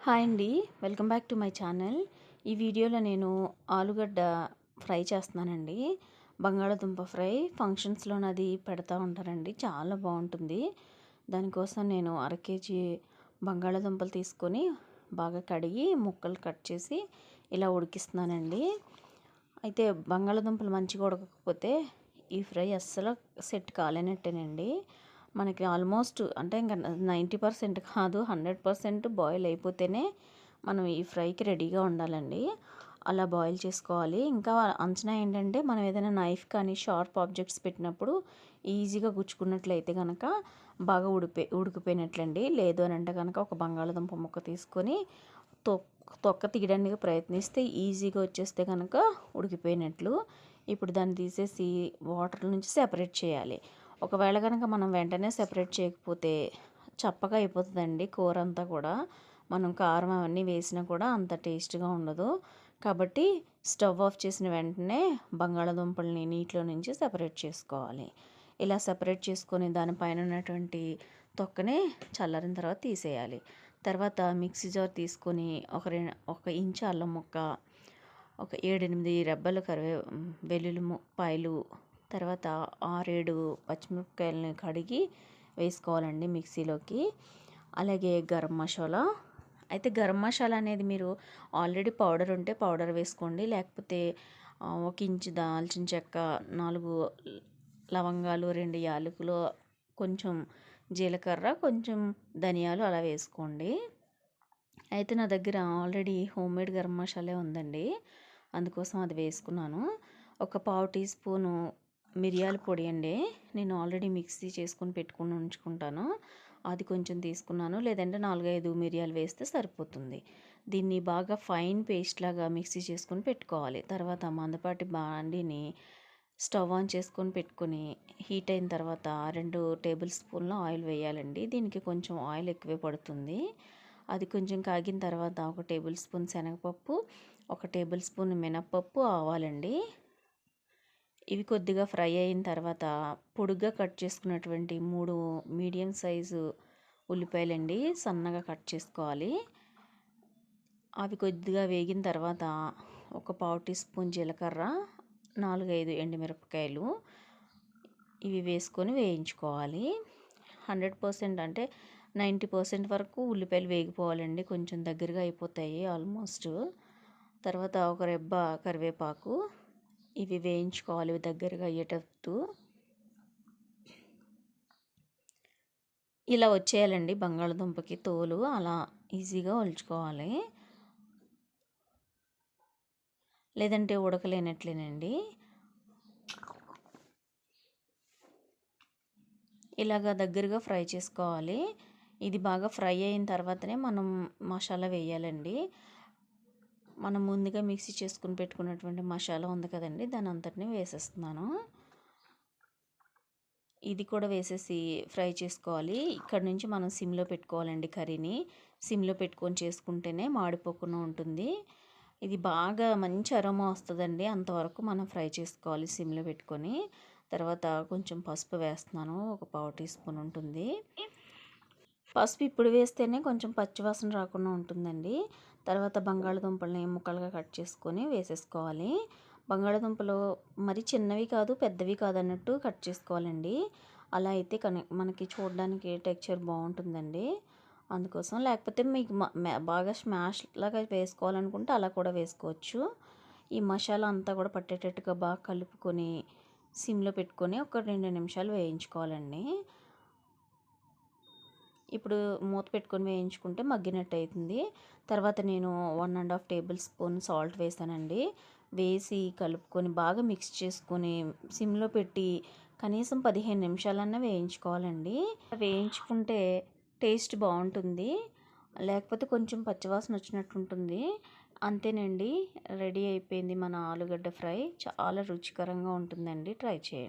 Hi అండి. Welcome back to my channel. ఈ వీడియోలో నేను ఆలుగడ్డ ఫ్రై చేస్తున్నానండి. బంగాళదుంప ఫ్రై. ఫంక్షన్స్లో అది పెడతా ఉంటారండి. చాలా బాగుంటుంది. దానికోసం నేను అర కేజీ బంగాళదుంపలు తీసుకొని బాగా కడిగి ముక్కలు కట్ చేసి ఇలా ఉడికిస్తున్నానండి. అయితే బంగాళదుంపలు మంచిగా ఉడకకపోతే ఈ ఫ్రై అస్సలు సెట్ కాలేనట్టేనండి. మనకి ఆల్మోస్ట్ అంటే ఇంకా నైంటీ పర్సెంట్ కాదు హండ్రెడ్ పర్సెంట్ బాయిల్ అయిపోతేనే మనం ఈ ఫ్రైకి రెడీగా ఉండాలండి. అలా బాయిల్ చేసుకోవాలి. ఇంకా అంచనా ఏంటంటే మనం ఏదైనా నైఫ్ కానీ షార్ప్ ఆబ్జెక్ట్స్ పెట్టినప్పుడు ఈజీగా గుచ్చుకున్నట్లయితే కనుక బాగా ఉడిపే ఉడికిపోయినట్లండి. లేదు అని అంటే కనుక ఒక బంగాళదుంప ముక్క తీసుకొని తొక్క తీయడానికి ప్రయత్నిస్తే ఈజీగా వచ్చేస్తే కనుక ఉడికిపోయినట్లు. ఇప్పుడు దాన్ని తీసేసి వాటర్ నుంచి సెపరేట్ చేయాలి. ఒకవేళ కనుక మనం వెంటనే సెపరేట్ చేయకపోతే చప్పగా అయిపోతుందండి కూర అంతా కూడా. మనం కారం అవన్నీ వేసినా కూడా అంత టేస్ట్గా ఉండదు. కాబట్టి స్టవ్ ఆఫ్ చేసిన వెంటనే బంగాళాదుంపల్ని నీటిలో నుంచి సెపరేట్ చేసుకోవాలి. ఇలా సెపరేట్ చేసుకొని దానిపైన ఉన్నటువంటి తొక్కనే చల్లారిన తర్వాత తీసేయాలి. తర్వాత మిక్సీ జార్ తీసుకొని ఒక రెండు ఒక ఇంచు అల్లం ముక్క ఒక ఏడెనిమిది రెబ్బలు కరివే వెల్లుల్లి పాయలు తర్వాత ఆరేడు పచ్చిమిరపకాయలని కడిగి వేసుకోవాలండి మిక్సీలోకి. అలాగే గరం మసాలా. అయితే గరం మసాలా అనేది మీరు ఆల్రెడీ పౌడర్ ఉంటే పౌడర్ వేసుకోండి. లేకపోతే ఒక ఇంచు దాల్చిన చెక్క నాలుగు లవంగాలు రెండు యాలకులు కొంచెం జీలకర్ర కొంచెం ధనియాలు అలా వేసుకోండి. అయితే నా దగ్గర already home made garam masala ఉందండి. అందుకోసం అది వేసుకున్నాను. ఒక పావు టీ స్పూను మిరియాల పొడి అండి. నేను ఆల్రెడీ మిక్సీ చేసుకొని పెట్టుకుని ఉంచుకుంటాను. అది కొంచెం తీసుకున్నాను. లేదంటే నాలుగైదు మిరియాలు వేస్తే సరిపోతుంది. దీన్ని బాగా ఫైన్ పేస్ట్ లాగా మిక్సీ చేసుకొని పెట్టుకోవాలి. తర్వాత మందపాటి బాండిని స్టవ్ ఆన్ చేసుకొని పెట్టుకొని హీట్ అయిన తర్వాత రెండు టేబుల్ స్పూన్ల ఆయిల్ వేయాలండి. దీనికి కొంచెం ఆయిల్ ఎక్కువే పడుతుంది. అది కొంచెం కాగిన తర్వాత ఒక టేబుల్ స్పూన్ శనగపప్పు ఒక టేబుల్ స్పూన్ మినప్పప్పు ఆవాలండి. ఇవి కొద్దిగా ఫ్రై అయిన తర్వాత పొడుగ్గా కట్ చేసుకున్నటువంటి మూడు మీడియం సైజు ఉల్లిపాయలండి సన్నగా కట్ చేసుకోవాలి. అవి కొద్దిగా వేగిన తర్వాత ఒక పావు టీ స్పూన్ జీలకర్ర నాలుగైదు ఎండుమిరపకాయలు ఇవి వేసుకొని వేయించుకోవాలి. హండ్రెడ్ పర్సెంట్ అంటే నైంటీ పర్సెంట్ వరకు ఉల్లిపాయలు వేగిపోవాలండి. కొంచెం దగ్గరగా అయిపోతాయి ఆల్మోస్ట్. తర్వాత ఒక రెబ్బ కరివేపాకు ఇవి వేయించుకోవాలి దగ్గరగా అయ్యేటట్టు. ఇలా వచ్చేయాలండి బంగాళదుంపకి తోలు అలా ఈజీగా ఒలుచుకోవాలి. లేదంటే ఉడకలేనట్లేనండి. ఇలాగ దగ్గరగా ఫ్రై చేసుకోవాలి. ఇది బాగా ఫ్రై అయిన తర్వాతనే మనం మసాలా వేయాలండి. మనం ముందుగా మిక్సీ చేసుకుని పెట్టుకున్నటువంటి మసాలా ఉంది కదండి దాని అంతటిని వేసేస్తున్నాను. ఇది కూడా వేసేసి ఫ్రై చేసుకోవాలి. ఇక్కడ నుంచి మనం సిమ్లో పెట్టుకోవాలండి కర్రీని. సిమ్లో పెట్టుకొని చేసుకుంటేనే మాడిపోకుండా ఉంటుంది. ఇది బాగా మంచి అరోమా వస్తుందండి అంతవరకు మనం ఫ్రై చేసుకోవాలి సిమ్లో పెట్టుకొని. తర్వాత కొంచెం పసుపు వేస్తున్నాను ఒక పావు టీ స్పూన్ ఉంటుంది. పసుపు ఇప్పుడు వేస్తేనే కొంచెం పచ్చివాసన రాకుండా ఉంటుందండి. తర్వాత బంగాళదుంపల్ని ముక్కలుగా కట్ చేసుకొని వేసేసుకోవాలి. బంగాళదుంపలు మరి చిన్నవి కాదు పెద్దవి కాదు అన్నట్టు కట్ చేసుకోవాలండి. అలా అయితే కన మనకి చూడడానికి టెక్చర్ బాగుంటుందండి. అందుకోసం లేకపోతే మీకు బాగా స్మాష్ లాగా వేసుకోవాలనుకుంటే అలా కూడా వేసుకోవచ్చు. ఈ మసాలా అంతా కూడా పట్టేటట్టుగా బాగా కలుపుకొని సిమ్లో పెట్టుకొని ఒక రెండు నిమిషాలు వేయించుకోవాలండి. ఇప్పుడు మూత పెట్టుకొని వేయించుకుంటే మగ్గినట్టు అవుతుంది తర్వాత నేను one and half tablespoon salt వేసానండి. వేసి కలుపుకొని బాగా మిక్స్ చేసుకొని సిమ్లో పెట్టి కనీసం పదిహేను నిమిషాలన్నా వేయించుకోవాలండి. వేయించుకుంటే టేస్ట్ బాగుంటుంది. లేకపోతే కొంచెం పచ్చివాసన వచ్చినట్టు ఉంటుంది. అంతేనండి. రెడీ అయిపోయింది మన ఆలుగడ్డ ఫ్రై. చాలా రుచికరంగా ఉంటుందండి. ట్రై చేయండి.